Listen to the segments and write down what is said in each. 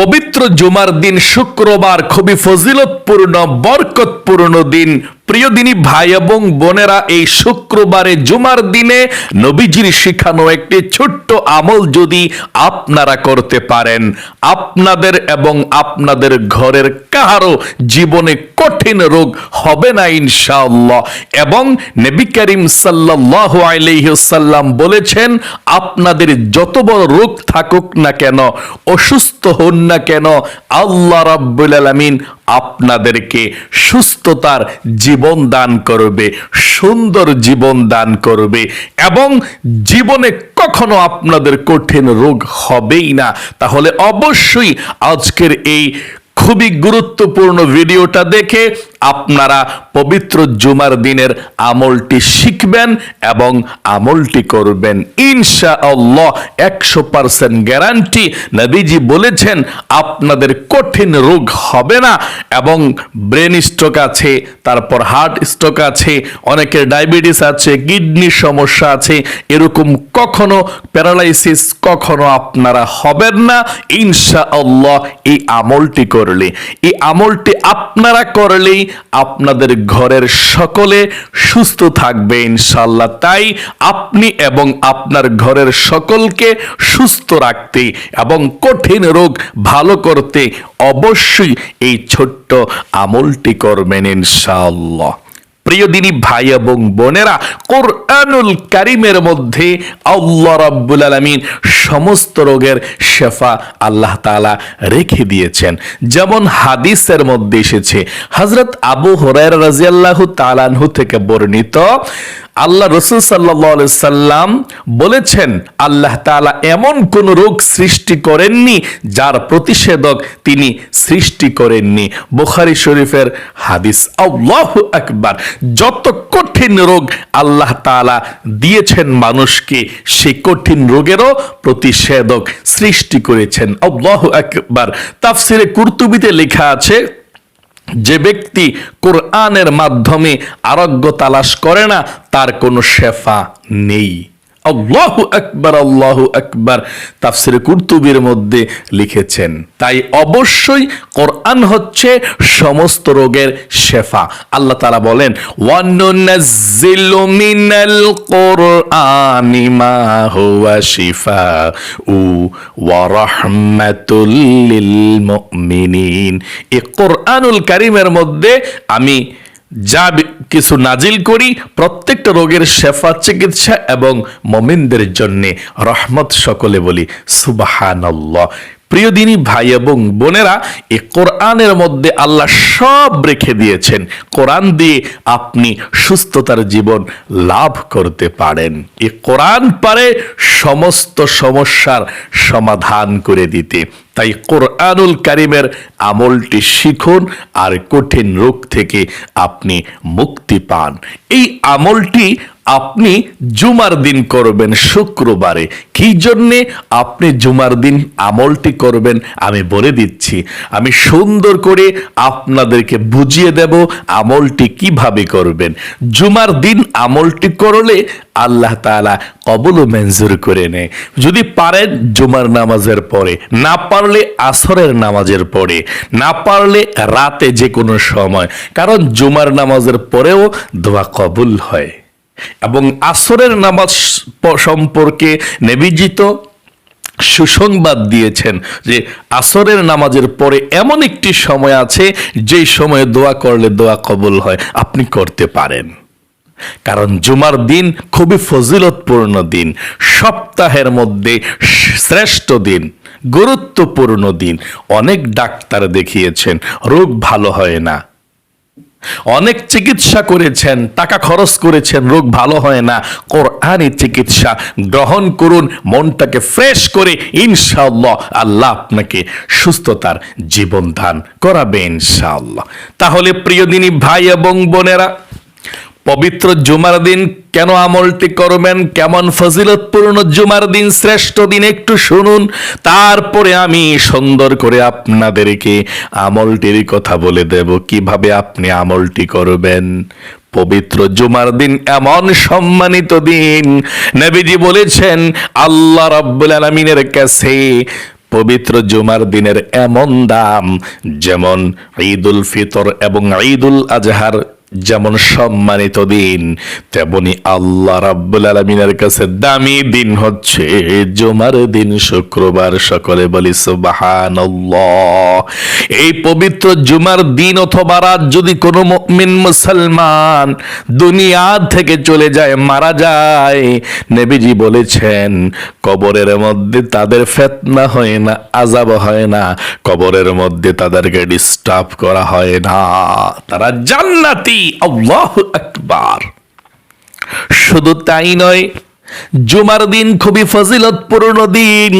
পবিত্র জুমার দিন শুক্রবার খুবই ফজিলতপূর্ণ বরকতপূর্ণ দিন। প্রিয় দিনী ভাই এবং বোনেরা, এই শুক্রবারে জুমার দিনে নবীজির শিখানো একটি ছোট্ট আমল যদি আপনারা করতে পারেন, আপনাদের এবং আপনাদের ঘরের কাহারও জীবনে কঠিন রোগ হবে না ইনশাআল্লাহ। এবং নবী করিম সাল্লাল্লাহু আলাইহি সাল্লাম বলেছেন, আপনাদের যত বড় রোগ থাকুক না কেন, অসুস্থ হন না কেন, আল্লাহ রাব্বুল আলামিন আপনাদেরকে সুস্থতার জীবন দান করবে, সুন্দর জীবন দান করবে এবং জীবনে কখনো আপনাদের কঠিন রোগ হবেই না। তাহলে অবশ্যই আজকের এই খুবই গুরুত্বপূর্ণ ভিডিওটা দেখে আপনারা পবিত্র জুমার দিনের আমলটি শিখবেন এবং আমলটি করবেন। ইনশা আল্লাহ একশো পার্সেন্ট গ্যারান্টি নবীজি বলেছেন, আপনাদের কঠিন রোগ হবে না এবং ব্রেন স্ট্রোক আছে, তারপর হার্ট স্ট্রোক আছে, অনেকের ডায়াবেটিস আছে, কিডনি সমস্যা আছে, এরকম কখনো প্যারালাইসিস কখনো আপনারা হবেন না। ইনশা আল্লাহ এই আমলটি করলে। এই আমলটি আপনারা করলেই আপনাদের ঘরের সকলে সুস্থ থাকবে ইনশাল্লাহ তাই আপনি এবং আপনার ঘরের সকলকে সুস্থ রাখতে এবং কঠিন রোগ ভালো করতে অবশ্যই এই ছোট্ট আমলটি করবেন ইনশাআল্লাহ। প্রিয় দিনী ভাই এবং বোনেরা, কোরআনুল কারিমের মধ্যে আল্লাহ রাব্বুল আলামিন সমস্ত রোগের শেফা আল্লাহ তাআলা রেখে দিয়েছেন। যেমন হাদিসের মধ্যে এসেছে, হযরত আবু হুরায়রা রাদিয়াল্লাহু তালানহু থেকে বর্ণিত আল্লাহ রসুল সাল্লাহ সাল্লাম বলেছেন, আল্লাহ তাআলা এমন কোন রোগ সৃষ্টি করেননি যার প্রতিষেধক তিনি সৃষ্টি করেননি। বুখারী শরীফের হাদিস, আল্লাহ আকবার। যত কঠিন রোগ আল্লাহ তাআলা দিয়েছেন মানুষকে, সে কঠিন রোগেরও প্রতিষেধক সৃষ্টি করেছেন। আল্লাহ আকবার। তাফসিরে কুর্তুবিতে লেখা আছে যে ব্যক্তি কোরআনের মাধ্যমে আরোগ্য তালাশ করে না তার কোনো শেফা নেই। আল্লাহ আকবার আল্লাহ আকবার তাফসির কুরতুবির মধ্যে লিখেছেন। তাই অবশ্যই কোরআন হচ্ছে সমস্ত রোগের শেফা। আল্লাহ তাআলা বলেন, ওয়ানুনাজ্জিলু মিনাল কোরআনি মা হুয়া শিফাউ ওয়া রাহমাতুল লিল মুমিনিন। এই কোরআনুল কারীমের মধ্যে আমি যা কিছু নাজিল করি প্রত্যেকটা রোগের শেফা চিকিৎসা এবং মমিনদের জন্য রহমত সকলে বলি, সুবাহানাল্লাহ। প্রিয় দিনী ভাই এবং বোনেরা এই কোরআনের মধ্যে আল্লাহ সব রেখে দিয়েছেন। কোরআন দিয়ে আপনি সুস্থতার জীবন লাভ করতে পারেন। এ কোরআন পারে সমস্ত সমস্যার সমাধান করে দিতে। তাই কোরআনুল কারিমের আমলটি শিখুন আর কঠিন রোগ থেকে আপনি মুক্তি পান। এই আমলটি আপনি জুমার দিন করবেন শুক্রবারে। কি জন্যে? আপনি জুমার দিন আমলটি করবেন, আমি বলে দিচ্ছি। আমি সুন্দর করে আপনাদেরকে বুঝিয়ে দেব আমলটি কীভাবে করবেন। জুমার দিন আমলটি করলে আল্লাহ তাআলা কবল মঞ্জুর করে নেয়। যদি পারেন জুমার নামাজের পরে, না পারলে আসরের নামাজের পরে, না পারলে রাতে যে কোনো সময়, কারণ জুমার নামাজের পরেও দোয়া কবুল হয়। এবং আসরের নামাজ সম্পর্কে নেবিজিত সুসংবাদ দিয়েছেন যে আসরের নামাজের পরে এমন একটি সময় আছে, যেই সময়ে দোয়া করলে দোয়া কবুল হয়। আপনি করতে পারেন। কারণ জুমার দিন খুবই ফজিলতপূর্ণ দিন। সপ্তাহের মধ্যে শ্রেষ্ঠ দিন, গুরুত্বপূর্ণ দিন। অনেক ডাক্তার দেখিয়েছেন, রোগ ভালো হয় না। অনেক চিকিৎসা করেছেন, টাকা খরচ করেছেন, রোগ ভালো হয় না। কোরআনি চিকিৎসা। গ্রহণ করুন, মনটাকে ফ্রেশ করে, ইনশাআল্লাহ আল্লাহ আপনাকে সুস্থতার জীবন দান করাবে ইনশাআল্লাহ। তাহলে প্রিয় দিনী ভাই এবং বোনেরা পবিত্র জুমার দিন কেন আমলটি করবেন? কেমন ফজিলতপূর্ণ জুমার দিন শ্রেষ্ঠ দিন একটু শুনুন। তারপরে আমি সুন্দর করে আপনাদেরকে আমলটির কথা বলে দেব। কীভাবে আপনি আমলটি করবেন? পবিত্র জুমার দিন এমন সম্মানিত দিন। নবীজি বলেছেন, আল্লাহ রাব্বুল আলামিনের কাছে পবিত্র জুমার দিনের এমন দাম, যেমন ঈদুল ফিতর এবং ঈদুল আজহার যেমন সম্মানিত দিন, তেমনি আল্লাহ রাব্বুল আলমিনের কাছে দামি দিন হচ্ছে জুমার দিন, শুক্রবার। সকলে বলি সুবহানাল্লাহ। এই পবিত্র জুমার দিন অথবা রাত যদি কোনো মুমিন মুসলমান দুনিয়া থেকে চলে যায়, মারা যায়, নবীজি বলেছেন, কবরের মধ্যে তাদের ফেতনা হয় না আজাব হয় না, কবরের মধ্যে তাদেরকে ডিস্টার্ব করা হয় না। তারা জান্নাতি। আল্লাহ আকবার। শুধু তাই নয়, জুমার দিন খুবই ফজিলতপূর্ণ দিন।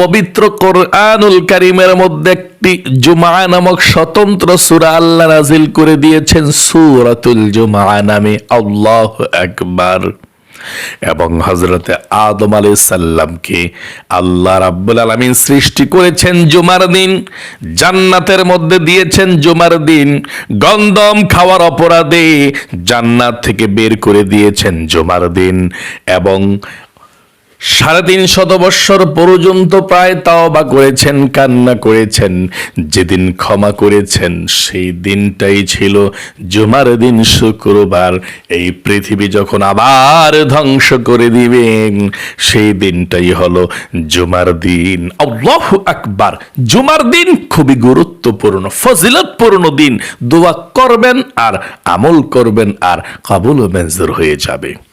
পবিত্র কোরআনুল কারিমের মধ্যে একটি জুমা নামক স্বতন্ত্র সুরা আল্লাহ নাজিল করে দিয়েছেন, সূরাতুল জুমা নামে আল্লাহ আকবার। এবং হজরতে আদম আলী সাল্লামকে আল্লাহ রাব্বুল আলমিন সৃষ্টি করেছেন জুমার দিন। জান্নাতের মধ্যে দিয়েছেন জুমার দিন। গন্ধম খাওয়ার অপরাধে জান্নাত থেকে বের করে দিয়েছেন জুমার দিন। এবং সাড়ে তিন শত বৎসর পর্যন্ত প্রায় তাওবা করেছেন, কান্না করেছেন। যেদিন ক্ষমা করেছেন, সেই দিনটাই ছিল জুমার দিন শুক্রবার। এই পৃথিবী যখন আবার ধ্বংস করে দিবেন সেই দিনটাই হলো জুমার দিন। আল্লাহ আকবার! জুমার দিন খুবই গুরুত্বপূর্ণ, ফজিলতপূর্ণ দিন। দোয়া করবেন আর আমল করবেন আর কাবুল মঞ্জুর হয়ে যাবে।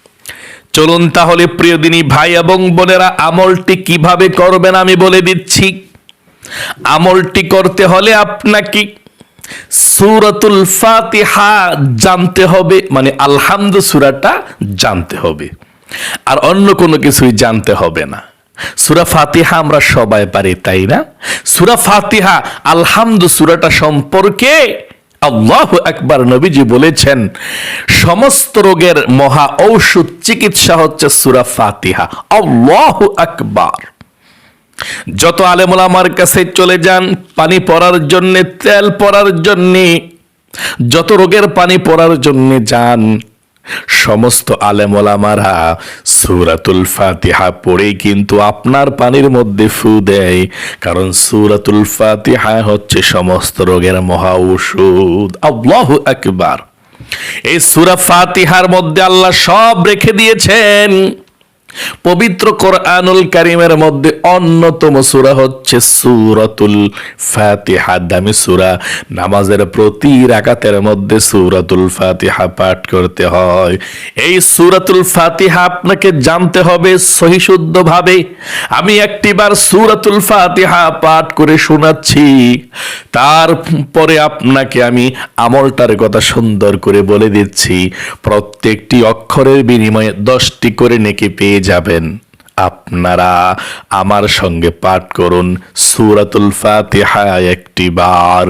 চলুন তাহলে প্রিয় দিনী ভাই এবং বোনেরা, আমলটি কীভাবে করবেন আমি বলে দিচ্ছি। আমলটি করতে হলে আপনাকে সুরাতুল ফাতিহা জানতে হবে মানে আলহামদু সুরাটা জানতে হবে। আর অন্য কোনো কিছুই জানতে হবে না। সুরা ফাতিহা আমরা সবাই পারি, তাই না? সুরা ফাতিহা, আলহামদু সুরাটা সম্পর্কে আল্লাহ একবার নবীজি বলেছেন, সমস্ত রোগের মহা ঔষধ চিকিৎসা হচ্ছে সুরা ফাতিহা। আল্লাহ আকবার। যত আলেমুল আমার কাছে চলে যান, পানি পড়ার জন্যে, তেল পড়ার জন্যে, যত রোগের পানি পড়ার জন্যে যান সমস্ত আলেমোলামারা সুরাতুল ফাতিহা পড়ে কিন্তু আপনার পানির মধ্যে ফু দেয়, কারণ সুরাতুল ফাতিহা হচ্ছে সমস্ত রোগের মহা ঔষধ আল্লাহ একবার এই সুরা ফাতিহার মধ্যে আল্লাহ সব রেখে দিয়েছেন। পবিত্র কোরআনুল কারিমের মধ্যে অন্যতম সূরা হচ্ছে সূরাতুল ফাতিহা, দামি সূরা। নামাজের প্রতি রাকাতের মধ্যে সূরাতুল ফাতিহা পাঠ করতে হয়। এই সূরাতুল ফাতিহা আপনাকে জানতে হবে সহিশুদ্ধভাবে আমি একটিবার সূরাতুল ফাতিহা পাঠ করে শোনাচ্ছি। তারপরে আপনাকে আমি আমলটার কথা সুন্দর করে বলে দিচ্ছি। প্রত্যেকটি অক্ষরের বিনিময়ে দশটি করে নেকি পেয়ে যাবেন। আপনারা আমার সঙ্গে পাঠ করুন সুরাতুল ফাতিহা একটি বার।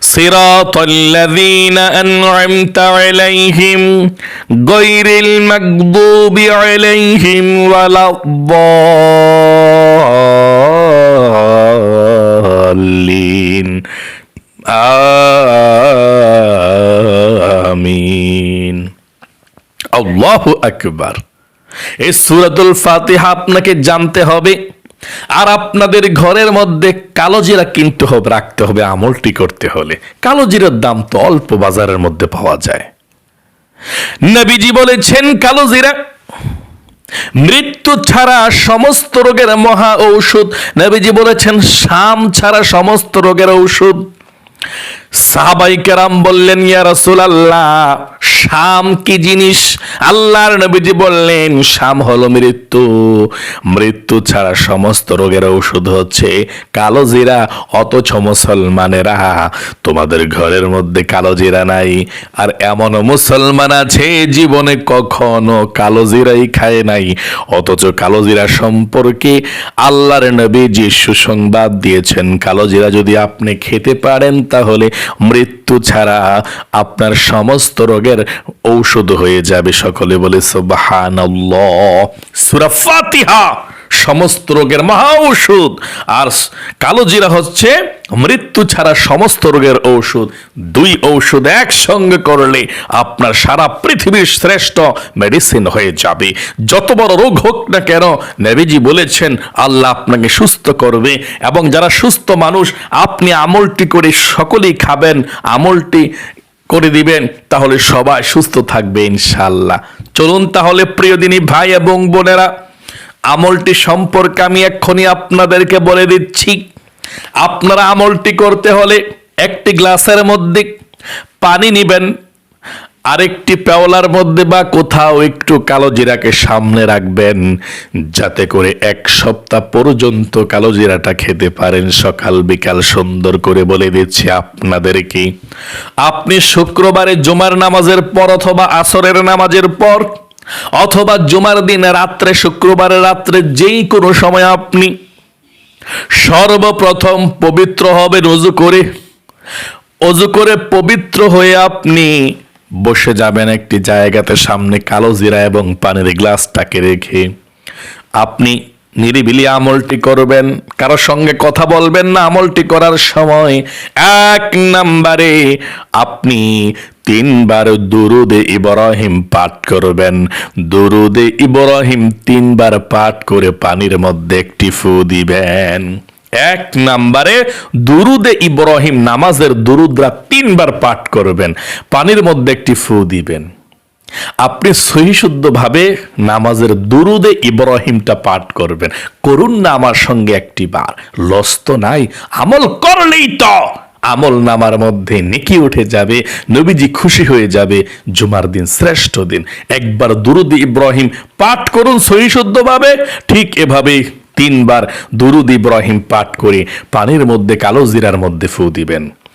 صراط الذين أنعمت عليهم غير المغضوب عليهم ولا الضالين আমিন আল্লাহু আকবার এই সূরাতুল ফাতিহা আপনাকে জানতে হবে আর আপনাদের ঘরের মধ্যে কালো জিরা কিনতে হবে, রাখতে হবে, আমলটি করতে হলে। কালো জিরার দাম তো অল্প বাজারের মধ্যে পাওয়া যায়। নবীজি বলেছেন, কালো জিরা মৃত্যু ছাড়া সমস্ত রোগের মহা ঔষধ। নবীজি বলেছেন, শাম ছাড়া সমস্ত রোগের ঔষধ। সাহাবাই কেরাম বললেন, ইয়া রাসূলুল্লাহ, শাম কি জিনিস? আল্লাহর নবীজি বললেন, শাম হলো মৃত্যু। মৃত্যু ছাড়া সমস্ত রোগের ঔষধ হচ্ছে কালো জিরা, অথচ মুসলমানেরা তোমাদের ঘরের মধ্যে কালো জিরা নাই। আর এমন মুসলমান আছে, জীবনে কখনো কালো জিরাই খায় নাই। অথচ কালো জিরা সম্পর্কে আল্লাহর নবী যে সুসংবাদ দিয়েছেন। কালো জিরা যদি আপনি খেতে পারেন, তাহলে মৃত্যু ছাড়া আপনার সমস্ত রোগের ঔষধ হয়ে যাবে। সকলে বলে, সুবহানাল্লাহ। সূরা ফাতিহা, সমস্ত রোগের মহা ঔষধ। আর কালো জিরা হচ্ছে মৃত্যু ছাড়া সমস্ত রোগের ঔষধ, দুই ঔষধ একসঙ্গে করলে আপনার সারা পৃথিবীর শ্রেষ্ঠ মেডিসিন হয়ে যাবে। যত বড় রোগ হোক না কেন নেবিজি বলেছেন, আল্লাহ আপনাকে সুস্থ করবে এবং যারা সুস্থ মানুষ, আপনি আমলটি করে সকলেই খাবেন, আমলটি করে দিবেন, তাহলে সবাই সুস্থ থাকবে ইনশাল্লাহ চলুন তাহলে প্রিয় দিনী ভাই এবং বোনেরা, আমলটি সম্পর্কে আমি এক্ষুনি আপনাদেরকে বলে দিচ্ছি। আপনারা আমলটি করতে হলে একটি গ্লাসের মধ্যে পানি নিবেন, আরেকটি পেওলার মধ্যে বা কোথাও একটু কালো জিরাকে সামনে রাখবেন, যাতে করে এক সপ্তাহ পর্যন্ত কালো জিরাটা খেতে পারেন। সকাল, বিকাল সুন্দর করে বলে দিচ্ছি আপনাদেরকে। আপনি শুক্রবারে জুমার নামাজের পর অথবা আসরের নামাজের পর অথবা জুমার দিন রাত্রে, শুক্রবারের রাত্রে যেই কোনো সময় আপনি সর্বপ্রথম পবিত্র হবেন, অজু করে। অজু করে পবিত্র হয়ে আপনি বসে যাবেন একটি জায়গাতে, সামনে কালো জিরা এবং পানির গ্লাসটাকে রেখে। আপনি নিরিবিলি আমলটি করবেন কারোর সঙ্গে কথা বলবেন না, আমলটি করার সময় এক নাম্বারে আপনি তিনবার দুরুদে ইব্রাহিম পাঠ করবেন। দুরুদে ইব্রাহিম তিনবার পাঠ করে পানির মধ্যে একটি ফু দিবেন। এক নাম্বারে দুরুদে ইব্রাহিম নামাজের দুরুদরা তিনবার পাঠ করবেন, পানির মধ্যে একটি ফু দিবেন। আপনি সহিশুদ্ধভাবে নামাজের দুরুদে ইব্রাহিমটা পাঠ করবেন। করুন না আমার সঙ্গে একটি বার, লস তো নাই, আমল করলেই তো। আমল নামার মধ্যে নেকি উঠে যাবে, নবীজি খুশি হয়ে যাবে জুমার দিন শ্রেষ্ঠ দিন। একবার দুরুদ ইব্রাহিম পাঠ করুন সহিশুদ্ধভাবে ঠিক এভাবে তিনবার দুরুদ ইব্রাহিম পাঠ করে পানির মধ্যে কালো জিরার মধ্যে ফু দিবেন।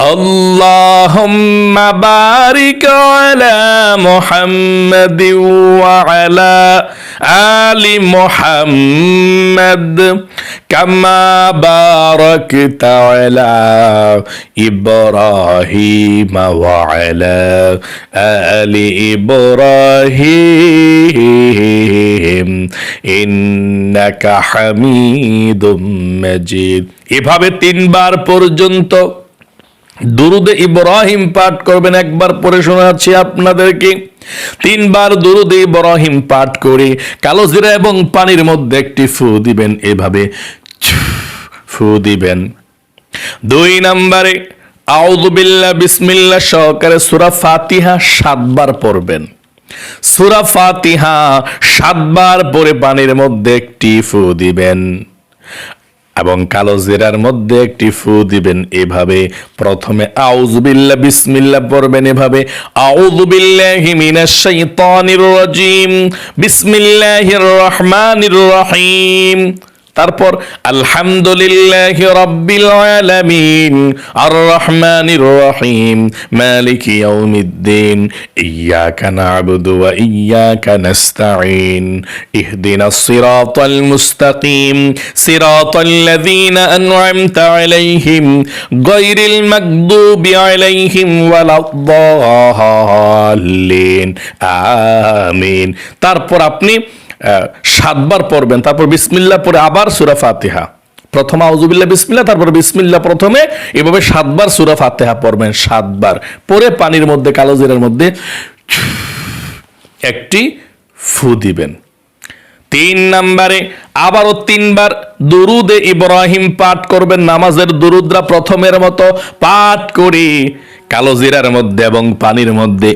اللهم بارك على محمد وعلى آل محمد كما باركت على إبراهيم وعلى آل إبراهيم إنك حميد مجيد এভাবে তিনবার পর্যন্ত দুরুদে ইব্রাহিম পাঠ করবেন, একবার পরে শোনাচ্ছি আপনাদেরকে। তিনবার দুরুদে ইব্রাহিম পাঠ করে কালো জিরা এবং পানির মধ্যে একটি ফু দিবেন এভাবে। ফু দিবেন। দুই নম্বরে আউদুবিল্লা বিসমিল্লা সহকারে সুরা ফাতিহা সাতবার পড়বেন। সুরা ফাতিহা সাতবার পরে পানির মধ্যে একটি ফু দিবেন। এবং কালো জিরার মধ্যে একটি ফু দিবেন এভাবে। প্রথমে আউজবিল্লা বিসমিল্লা পড়বেন এভাবে। আউজবিল্লাহি মিনাশ শাইতানির রাজিম। বিসমিল্লাহির রহমানির রহিম। তারপর আলহামদুলিল্লাহ রব্বিল আলামিন আর রহমানির রহিম মালিক ইয়াউমিদ্দিন ইয়াকা না'বুদু ওয়া ইয়াকা নাস্তাঈন ইহদিনাস সিরাতাল মুস্তাকিম সিরাতাল লাযীনা আন'আমতা আলাইহিম গায়রিল মাগদুবি আলাইহিম ওয়ালাদ-দাল্লিন। আমিন। তারপর আপনি আহ, সাতবার পড়বেন, তারপর বিসমিল্লাহ পরে আবার সুরা ফাতিহা। প্রথম আউজুবিল্লাহ বিসমিল্লা তারপর বিসমিল্লা প্রথমে এভাবে সাতবার সুরা ফাতেহা পড়বেন, সাতবার। পরে পানির মধ্যে, কালো জিরার মধ্যে একটি ফু দিবেন। তিন নাম্বারে আবারও তিনবার দুরুদে ইব্রাহিম পাঠ করবেন, নামাজের দুরুদরা প্রথমের মতো পাঠ করে কালো জিরার মধ্যে এবং পানির মধ্যে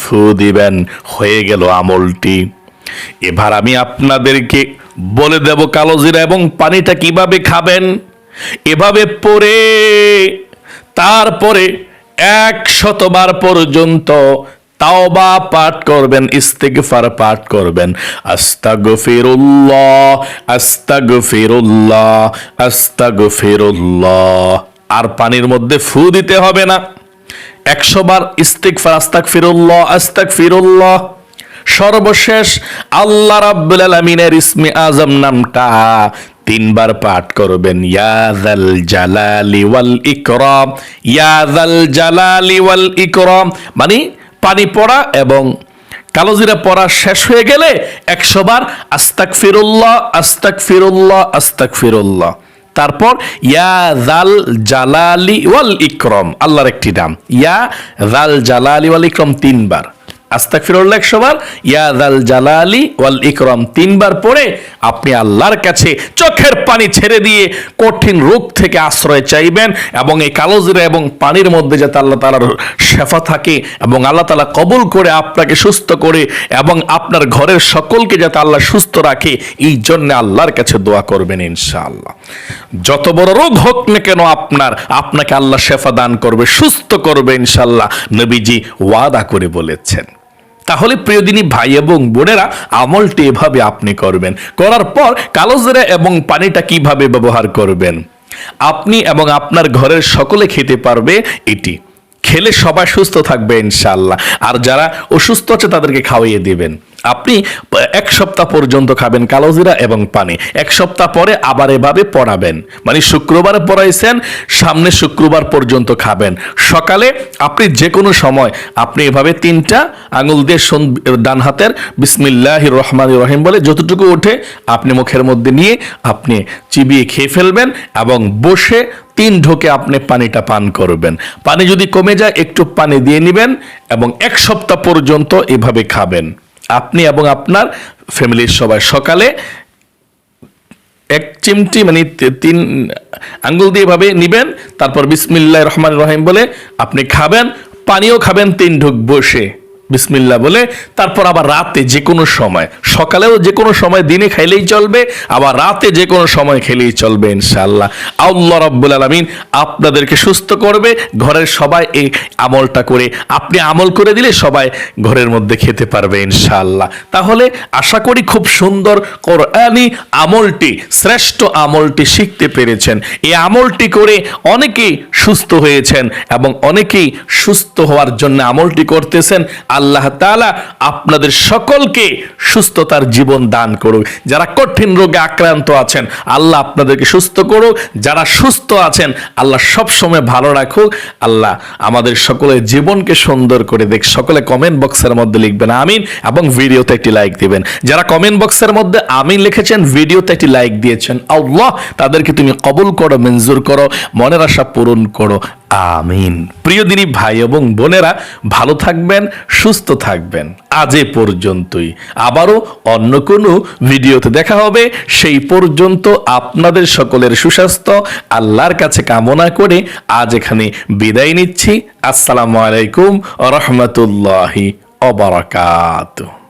ফু দিবেন। হয়ে গেল আমলটি। এবার আমি আপনাদেরকে বলে দেব কালো জিরা এবং পানিটা কীভাবে খাবেন। এভাবে পরে, তারপরে এক শতবার পর্যন্ত তাওবা পাঠ করবেন, ইস্তিগফার পাঠ করবেন। আস্তাগফিরুল্লাহ আস্তাগফিরুল্লাহ আর পানির মধ্যে ফু দিতে হবে না। একশো বার ইস্তিগফার, আস্তাগফিরুল্লাহ আস্তাগফিরুল্লাহ। সর্বশেষ আল্লাহ রাব্বুল আলামিনের ইসমে আজম নামটা তিনবার পাঠ করবেন ইয়াদাল জালালি ওয়াল ইকরাম ইয়াদাল জালালি ওয়াল ইকরাম মানে পানি পড়া এবং কালোজিরা পড়া শেষ হয়ে গেলে একশো বার আস্তাক ফিরুল্লাহ আস্তাক ফিরুল্লাহ আস্তাক ফিরুল্লাহ তারপর, ইয়া জাল জালালি ওয়াল ইকরম আল্লাহর একটি নাম, ইয়া জাল জালালি ওয়াল ইকরম তিনবার। আস্তাক ফিরুল্লাহ একশো বার ইয়া জাল জালালি ওয়াল ইকরম তিনবার পড়ে আপনি আল্লাহর কাছে চোখের পানি ছেড়ে দিয়ে কঠিন রোগ থেকে আশ্রয় চাইবেন এবং এই কালোজিরা এবং পানির মধ্যে যাতে আল্লাহ তালার শেফা থাকে এবং আল্লাহ তালা কবুল করে আপনাকে সুস্থ করে এবং আপনার ঘরের সকলকে যাতে আল্লাহ সুস্থ রাখে, এই জন্য আল্লাহর কাছে দোয়া করবেন ইনশাআল্লাহ। যত বড় রোগ হোক না কেন আপনার, আপনাকে আল্লাহ শেফা দান করবে, সুস্থ করবে ইনশাআল্লাহ। নবীজি ওয়াদা করে বলেছেন। তাহলে প্রিয়দিনী ভাই এবং বোনেরা, আমলটি এভাবে আপনি করবেন। করার পর কালোজেরা এবং পানিটা কীভাবে ব্যবহার করবেন? আপনি এবং আপনার ঘরের সকলে খেতে পারবে এটি। খেলে সবাই সুস্থ থাকবে ইনশাল্লাহ আর যারা অসুস্থ আছে, তাদেরকে খাওয়িয়ে দিবেন। আপনি এক সপ্তাহ পর্যন্ত খাবেন কালোজিরা এবং পানি। এক সপ্তাহ পরে আবার এভাবে পড়াবেন। মানে শুক্রবার পড়াইছেন, সামনে শুক্রবার পর্যন্ত খাবেন। সকালে আপনি যে কোনো সময় আপনি এভাবে তিনটা আঙুল দিয়ে ডান হাতের বিসমিল্লাহ রহমান রহিম বলে যতটুকু ওঠে, আপনি মুখের মধ্যে নিয়ে আপনি চিবিয়ে খেয়ে ফেলবেন এবং বসে তিন ঢোকে আপনি পানিটা পান করবেন। পানি যদি কমে যায়, একটু পানি দিয়ে নেবেন এবং এক সপ্তাহ পর্যন্ত এভাবে খাবেন। আপনি এবং আপনার ফ্যামিলির সবাই সকালে এক চিমটি মানে তিন আঙ্গুল দিয়ে এভাবে নিবেন, তারপর বিসমিল্লাহ রহমান রহিম বলে আপনি খাবেন, পানিও খাবেন, তিন ঢুক বসে। বিসমিল্লা বলে, তারপর আবার রাতে যে কোনো সময়, সকালেও যে কোনো সময় দিনে খাইলেই চলবে, আবার রাতে যে কোনো সময় খেলেই চলবে ইনশাআল্লাহ। আল্লাহ রব্বুল আলমিন আপনাদেরকে সুস্থ করবে, ঘরের সবাই এই আমলটা করে, আপনি আমল করে দিলে সবাই ঘরের মধ্যে খেতে পারবে ইনশাআল্লাহ। তাহলে আশা করি খুব সুন্দর কোরআনি আমলটি, শ্রেষ্ঠ আমলটি শিখতে পেরেছেন। এই আমলটি করে অনেকেই সুস্থ হয়েছেন এবং অনেকেই সুস্থ হওয়ার জন্য আমলটি করতেছেন। আল্লাহ তাআলা আপনাদের সকলকে সুস্থতার জীবন দান করুক। যারা কঠিন রোগে আক্রান্ত আছেন, আল্লাহ আপনাদেরকে সুস্থ করুক। যারা সুস্থ আছেন, আল্লাহ সব সময় ভালো রাখুক। আল্লাহ আমাদের সকলের জীবনকে সুন্দর করে দেখ। সকলে কমেন্ট বক্সের মধ্যে লিখবেন, আমিন এবং ভিডিওতে একটি লাইক দিবেন। যারা কমেন্ট বক্সের মধ্যে আমিন লিখেছেন, ভিডিওতে একটি লাইক দিয়েছেন, আল্লাহ তাদেরকে তুমি কবুল করো, মঞ্জুর করো, মনের আশা পূরণ করো। আমিন। প্রিয় দিনী ভাই এবং বোনেরা, ভালো থাকবেন, সুস্থ থাকবেন। আজ এ পর্যন্তই। আবারও অন্য কোনো ভিডিওতে দেখা হবে। সেই পর্যন্ত আপনাদের সকলের সুস্বাস্থ্য, আল্লাহর কাছে কামনা করে আজ এখানে বিদায় নিচ্ছি। আসসালামু আলাইকুম রহমতুল্লাহি অবরাকাত